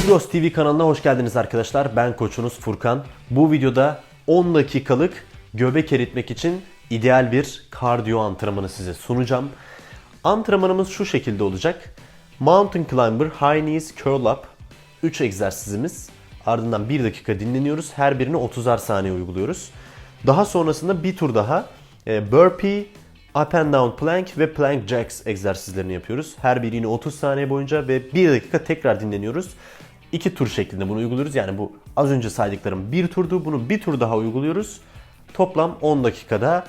Migros TV kanalına hoş geldiniz arkadaşlar. Ben koçunuz Furkan. Bu videoda 10 dakikalık göbek eritmek için ideal bir kardiyo antrenmanı size sunacağım. Antrenmanımız şu şekilde olacak. Mountain Climber High Knees Curl Up 3 egzersizimiz. Ardından 1 dakika dinleniyoruz. Her birini 30'ar saniye uyguluyoruz. Daha sonrasında bir tur daha e, burpee, up and down plank ve plank jacks egzersizlerini yapıyoruz. Her birini 30 saniye boyunca ve 1 dakika tekrar dinleniyoruz. İki tur şeklinde bunu uyguluyoruz. Yani bu az önce saydıklarım bir turdu. Bunu bir tur daha uyguluyoruz. Toplam 10 dakikada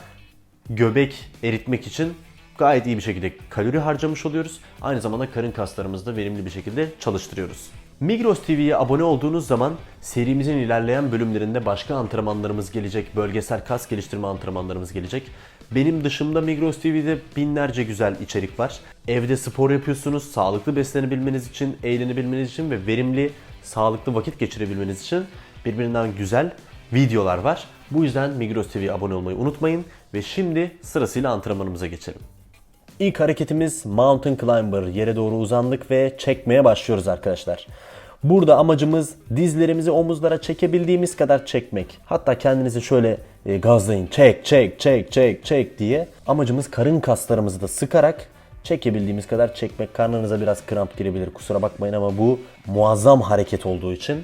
göbek eritmek için gayet iyi bir şekilde kalori harcamış oluyoruz. Aynı zamanda karın kaslarımızı da verimli bir şekilde çalıştırıyoruz. Migros TV'ye abone olduğunuz zaman serimizin ilerleyen bölümlerinde başka antrenmanlarımız gelecek. Bölgesel kas geliştirme antrenmanlarımız gelecek. Benim dışımda Migros TV'de binlerce güzel içerik var. Evde spor yapıyorsunuz, sağlıklı beslenebilmeniz için, eğlenebilmeniz için ve verimli, sağlıklı vakit geçirebilmeniz için birbirinden güzel videolar var. Bu yüzden Migros TV'ye abone olmayı unutmayın ve şimdi sırasıyla antrenmanımıza geçelim. İlk hareketimiz Mountain Climber. Yere doğru uzandık ve çekmeye başlıyoruz arkadaşlar. Burada amacımız dizlerimizi omuzlara çekebildiğimiz kadar çekmek. Hatta kendinizi şöyle e, gazlayın. Çek, çek, çek, çek, çek diye. Amacımız karın kaslarımızı da sıkarak çekebildiğimiz kadar çekmek. Karnınıza biraz kramp girebilir kusura bakmayın ama bu muazzam hareket olduğu için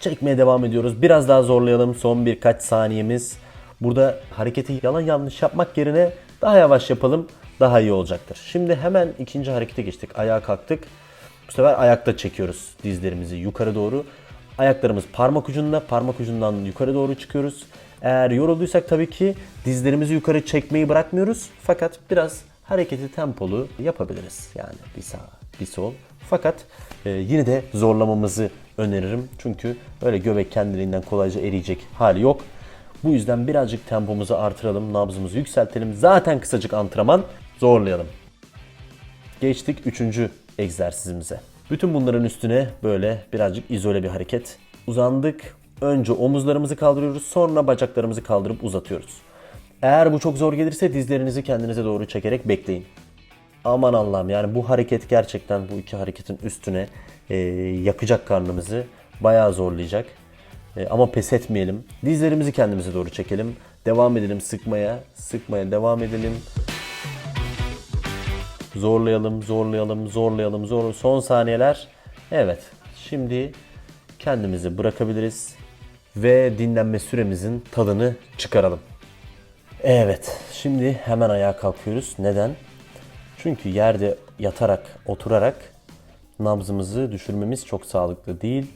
çekmeye devam ediyoruz. Biraz daha zorlayalım son birkaç saniyemiz. Burada hareketi yalan yanlış yapmak yerine daha yavaş yapalım daha iyi olacaktır. Şimdi hemen ikinci harekete geçtik. Ayağa kalktık. Bu sefer ayakta çekiyoruz dizlerimizi yukarı doğru. Ayaklarımız parmak ucunda, parmak ucundan yukarı doğru çıkıyoruz. Eğer yorulduysak tabii ki dizlerimizi yukarı çekmeyi bırakmıyoruz. Fakat biraz hareketi tempolu yapabiliriz. Yani bir sağ, bir sol. Fakat e, yine de zorlamamızı öneririm. Çünkü öyle göbek kendiliğinden kolayca eriyecek hali yok. Bu yüzden birazcık tempomuzu artıralım, nabzımızı yükseltelim. Zaten kısacık antrenman, zorlayalım. Geçtik üçüncü egzersizimize. Bütün bunların üstüne böyle birazcık izole bir hareket. Uzandık. Önce omuzlarımızı kaldırıyoruz, sonra bacaklarımızı kaldırıp uzatıyoruz. Eğer bu çok zor gelirse dizlerinizi kendinize doğru çekerek bekleyin. Aman Allah'ım yani bu hareket gerçekten bu iki hareketin üstüne e, yakacak karnımızı, bayağı zorlayacak. E, ama pes etmeyelim. Dizlerimizi kendimize doğru çekelim. Devam edelim sıkmaya. Sıkmaya devam edelim. Zorlayalım, zorlayalım, zorlayalım, zor. Son saniyeler. Evet. Şimdi kendimizi bırakabiliriz ve dinlenme süremizin tadını çıkaralım. Evet. Şimdi hemen ayağa kalkıyoruz. Neden? Çünkü yerde yatarak, oturarak nabzımızı düşürmemiz çok sağlıklı değil.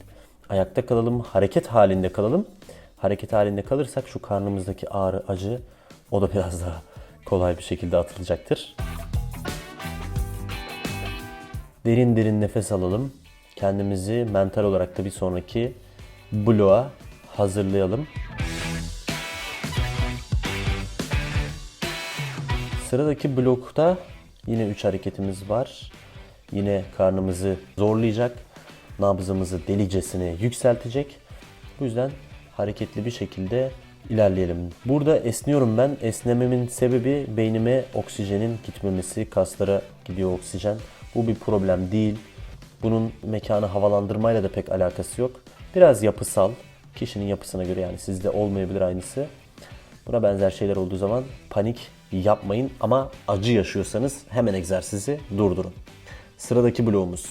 Ayakta kalalım, hareket halinde kalalım. Hareket halinde kalırsak şu karnımızdaki ağrı, acı o da biraz daha kolay bir şekilde atılacaktır. Derin derin nefes alalım. Kendimizi mental olarak da bir sonraki bloğa hazırlayalım. Sıradaki blokta yine 3 hareketimiz var. Yine karnımızı zorlayacak, nabzımızı delicesine yükseltecek. Bu yüzden hareketli bir şekilde ilerleyelim. Burada esniyorum ben. Esnememin sebebi beynime oksijenin gitmemesi, kaslara gidiyor oksijen. Bu bir problem değil. Bunun mekanı havalandırmayla da pek alakası yok. Biraz yapısal, kişinin yapısına göre yani sizde olmayabilir aynısı. Buna benzer şeyler olduğu zaman panik yapmayın ama acı yaşıyorsanız hemen egzersizi durdurun. Sıradaki bloğumuz.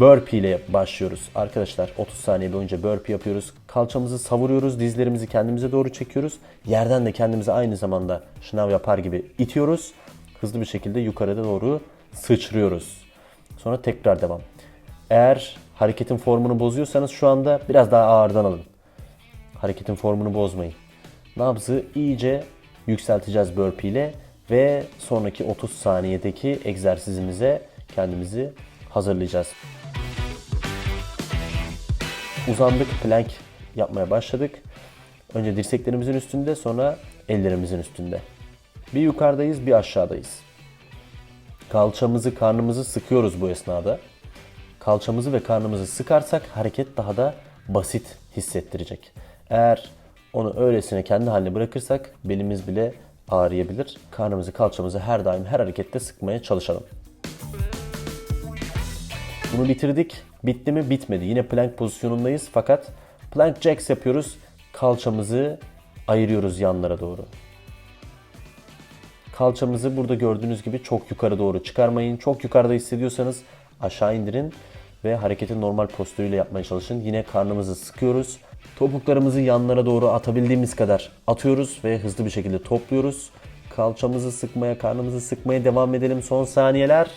Burpee ile başlıyoruz. Arkadaşlar 30 saniye boyunca burpee yapıyoruz. Kalçamızı savuruyoruz, dizlerimizi kendimize doğru çekiyoruz. Yerden de kendimizi aynı zamanda şınav yapar gibi itiyoruz. Hızlı bir şekilde yukarıda doğru sıçrıyoruz. Sonra tekrar devam. Eğer hareketin formunu bozuyorsanız şu anda biraz daha ağırdan alın. Hareketin formunu bozmayın. Nabzı iyice yükselteceğiz burpee ile ve sonraki 30 saniyedeki egzersizimize kendimizi hazırlayacağız. Uzandık, plank yapmaya başladık. Önce dirseklerimizin üstünde, sonra ellerimizin üstünde. Bir yukarıdayız, bir aşağıdayız. Kalçamızı, karnımızı sıkıyoruz bu esnada. Kalçamızı ve karnımızı sıkarsak hareket daha da basit hissettirecek. Eğer onu öylesine kendi haline bırakırsak belimiz bile ağrıyabilir. Karnımızı, kalçamızı her daim her harekette sıkmaya çalışalım. Bunu bitirdik. Bitti mi? Bitmedi. Yine plank pozisyonundayız fakat plank jacks yapıyoruz. Kalçamızı ayırıyoruz yanlara doğru. Kalçamızı burada gördüğünüz gibi çok yukarı doğru çıkarmayın. Çok yukarıda hissediyorsanız aşağı indirin ve hareketi normal postürüyle yapmaya çalışın. Yine karnımızı sıkıyoruz. Topuklarımızı yanlara doğru atabildiğimiz kadar atıyoruz ve hızlı bir şekilde topluyoruz. Kalçamızı sıkmaya, karnımızı sıkmaya devam edelim son saniyeler.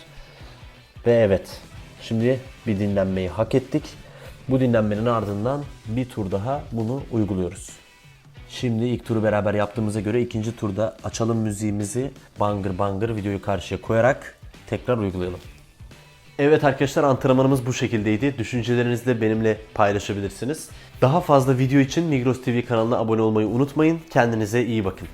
Ve evet, şimdi bir dinlenmeyi hak ettik. Bu dinlenmenin ardından bir tur daha bunu uyguluyoruz. Şimdi ilk turu beraber yaptığımıza göre ikinci turda açalım müziğimizi bangır bangır videoyu karşıya koyarak tekrar uygulayalım. Evet arkadaşlar antrenmanımız bu şekildeydi. Düşüncelerinizi de benimle paylaşabilirsiniz. Daha fazla video için Migros TV kanalına abone olmayı unutmayın. Kendinize iyi bakın.